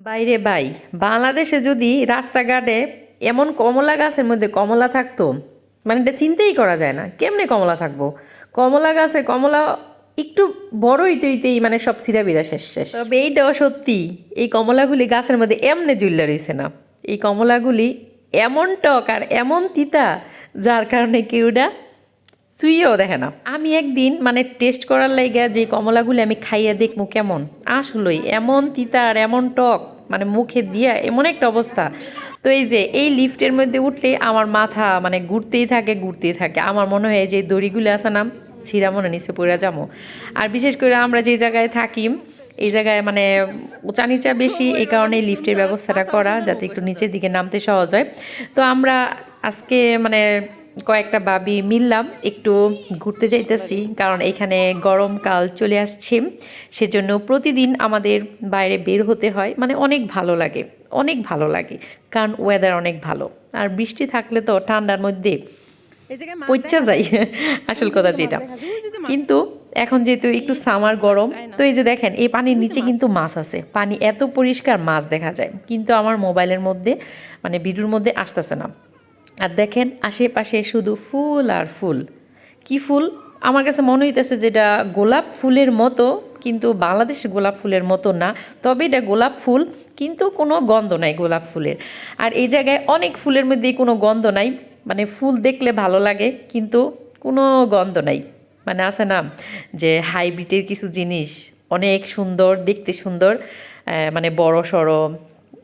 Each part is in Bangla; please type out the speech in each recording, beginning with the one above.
বাইরে বাই। বাংলাদেশে যদি রাস্তাঘাটে এমন কমলা গাছের মধ্যে কমলা থাকতো মানে এটা চিন্তাই করা যায় না, কেমনে কমলা থাকব? কমলা গাছে কমলা একটু বড় হইতে হইতেই মানে সব সিরাবিরা শেষ শেষ। তবে এইটাও সত্যি, এই কমলাগুলি গাছের মধ্যে এমনে জুল্লা রয়েছে না। এই কমলাগুলি এমন টক আর এমন তিতা, যার কারণে কেউটা চুইয়েও দেখে না আমি একদিন মানে টেস্ট করার লাইগা যে কমলাগুলি আমি খাইয়া দেখব কেমন। আসলেই, এমন তিতা আর এমন টক মানে মুখে দিয়া এমন একটা অবস্থা। তো এই যে, এই লিফটের মধ্যে উঠলে আমার মাথা মানে ঘুরতেই থাকে ঘুরতেই থাকে। আমার মনে হয় যে দড়িগুলো আছে না, ছিঁড়া মনে নিচে পড়ে যাব। আর বিশেষ করে আমরা যে জায়গায় থাকি এই জায়গায় মানে উঁচা নিচা বেশি, এই কারণে লিফটের ব্যবস্থাটা করা, যাতে একটু নিচের দিকে নামতে সহজ হয়। তো আমরা আজকে মানে কয়েকটা বাবি মিললাম একটু ঘুরতে যাইতেছি কারণ এখানে গরমকাল চলে আসছে। সেজন্য প্রতিদিন আমাদের বাইরে বের হতে হয় মানে অনেক ভালো লাগে অনেক ভালো লাগে কারণ ওয়েদার অনেক ভালো। আর বৃষ্টি থাকলে তো ঠান্ডার মধ্যে পচা যাই আসল কথা যেটা। কিন্তু এখন যেহেতু একটু সামার গরম তো এই যে দেখেন এই পানির নিচে কিন্তু মাছ আছে পানি এত পরিষ্কার মাছ দেখা যায় কিন্তু আমার মোবাইলের মধ্যে মানে ভিডিওর মধ্যে আসতেছে না। আর দেখেন আশেপাশে শুধু ফুল আর ফুল। কি ফুল? আমার কাছে মনে হইতেছে যেটা গোলাপ ফুলের মতো, কিন্তু বাংলাদেশের গোলাপ ফুলের মতো না। তবে এটা গোলাপ ফুল, কিন্তু কোনো গন্ধ নাই গোলাপ ফুলের। আর এই জায়গায় অনেক ফুলের মধ্যেই কোনো গন্ধ নাই। মানে ফুল দেখলে ভালো লাগে, কিন্তু কোনো গন্ধ নাই। মানে আছে না যে হাইব্রিডের কিছু জিনিস অনেক সুন্দর, দেখতে সুন্দর মানে বড় সড়ো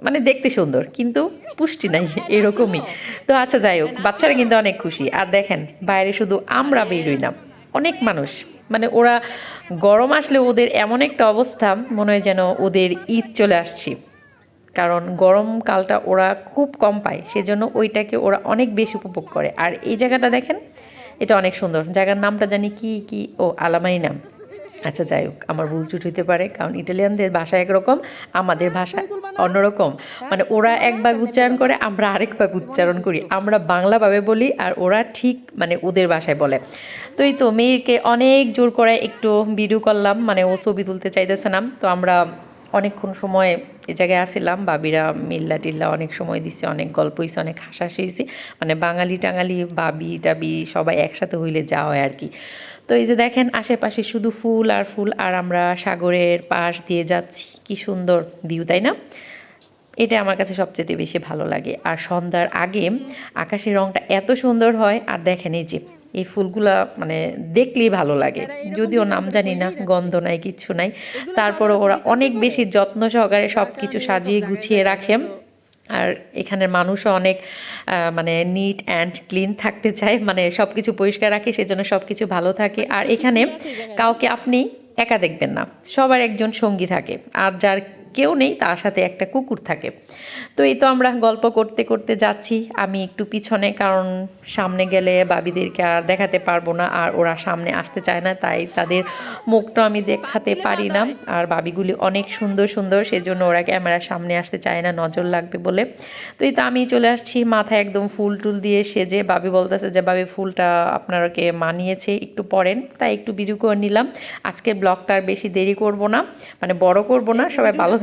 মানে দেখতে সুন্দর, কিন্তু পুষ্টি নাই, এরকমই। তো আচ্ছা যাই হোক, বাচ্চারা কিন্তু অনেক খুশি। আর দেখেন, বাইরে শুধু আমরা বেরোই না, অনেক মানুষ। মানে ওরা গরম আসলে ওদের এমন একটা অবস্থা, মনে হয় যেন ওদের ঈদ চলে আসছি। কারণ গরমকালটা ওরা খুব কম পায়, সেজন্য ওইটাকে ওরা অনেক বেশি উপভোগ করে। আর এই জায়গাটা দেখেন, এটা অনেক সুন্দর। জায়গার নামটা জানি কি কি? ও, আলামারি নাম। আচ্ছা যাই হোক, আমার ভুল চুট হইতে পারে, কারণ ইটালিয়ানদের ভাষা একরকম, আমাদের ভাষা অন্যরকম। মানে ওরা একভাবে উচ্চারণ করে, আমরা আরেকভাবে উচ্চারণ করি। আমরা বাংলাভাবে বলি আর ওরা ঠিক মানে ওদের ভাষায় বলে। তো এই তো, মেয়েকে অনেক জোর করে একটু ভিডিও করলাম মানে ও ছবি তুলতে চাইতেছে না, তো আমরা অনেকক্ষণ সময় এ জায়গায় আসিলাম, বাবিরা মিল্লা টিল্লা অনেক সময় দিচ্ছে অনেক গল্প হয়েছে অনেক হাসাহাসি হয়েছে মানে বাঙালি টাঙালি, বাবি টাবি সবাই একসাথে হইলে যাওয়া হয় আর কি। তো এই যে দেখেন, আশেপাশে শুধু ফুল আর ফুল, আর আমরা সাগরের পাশ দিয়ে যাচ্ছি। কি সুন্দর ভিউ তাই না? এটা আমার কাছে সবচেয়ে বেশি ভালো লাগে। আর সন্ধ্যার আগে আকাশের রংটা এত সুন্দর হয়, আর দেখেন এই যে এই ফুলগুলা মানে দেখলেই ভালো লাগে। যদিও নাম জানি না গন্ধ নাই কিচ্ছু নাই। তারপরে ওরা অনেক বেশি যত্ন সহকারে সব কিছু সাজিয়ে গুছিয়ে রাখে আর এখানের মানুষও অনেক মানে নিট অ্যান্ড ক্লিন থাকতে চায়। মানে সব কিছু পরিষ্কার রাখে সেজন্য সব কিছু ভালো থাকে। আর এখানে কাউকে আপনি একা দেখবেন না। সবার একজন সঙ্গী থাকে। আর যার কেউ নেই তার সাথে একটা কুকুর থাকে। তো এই তো আমরা গল্প করতে করতে যাচ্ছি। আমি একটু পিছনে কারণ সামনে গেলে বাবিদেরকে আর দেখাতে পারব না আর ওরা সামনে আসতে চায় না তাই তাদের মুখটা আমি দেখাতে পারি না। আর বাবিগুলি অনেক সুন্দর সুন্দর সেজন্য ওরা ক্যামেরার সামনে আসতে চায় না নজর লাগবে বলে। তো এই তো আমি চলে আসছি মাথায় একদম ফুল টুল দিয়ে সেজে বাবি বলতেছে যে বাবি ফুলটা আপনারকে মানিয়েছে একটু পরেন। তাই একটু ভিডিও করে নিলাম। আজকে ব্লগটা আর বেশি দেরি করব না মানে বড় করব না সবাই ভালো